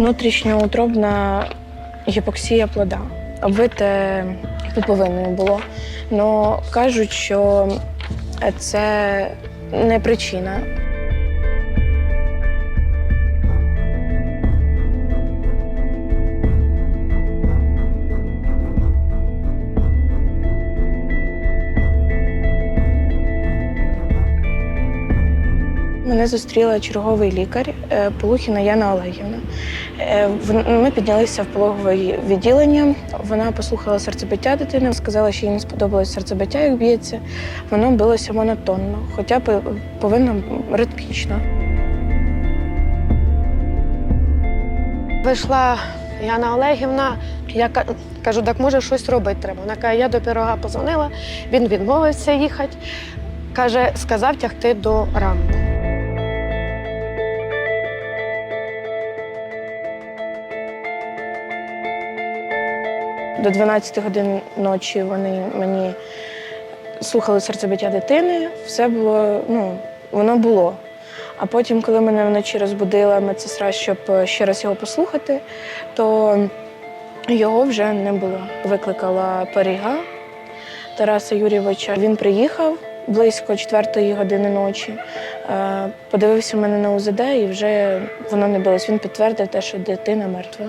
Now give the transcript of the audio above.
Внутрішньоутробна гіпоксія плода. Вбите пуповиною було. але кажуть, що це не причина. Мене зустріла черговий лікар е, Полухіна Яна Олегівна. Е, Ми піднялися в пологове відділення. Вона послухала серцебиття дитини, сказала, що їй не сподобалось серцебиття, як б'ється. Воно билося монотонно, хоча б повинно ритмічно. Вийшла Яна Олегівна. Я кажу, так може щось робити треба. Вона каже, я до пірога позвонила, він відмовився їхати. Каже, сказав тягти до ранку. До 12 годин ночі вони мені слухали серцебиття дитини. Все було, ну, воно було. А потім, коли мене вночі розбудила медсестра, щоб ще раз його послухати, то його вже не було. Викликала Паріга Тараса Юрійовича. Він приїхав близько 4 години ночі, е, подивився мене на УЗД і вже воно не билось. Він підтвердив те, що дитина мертва.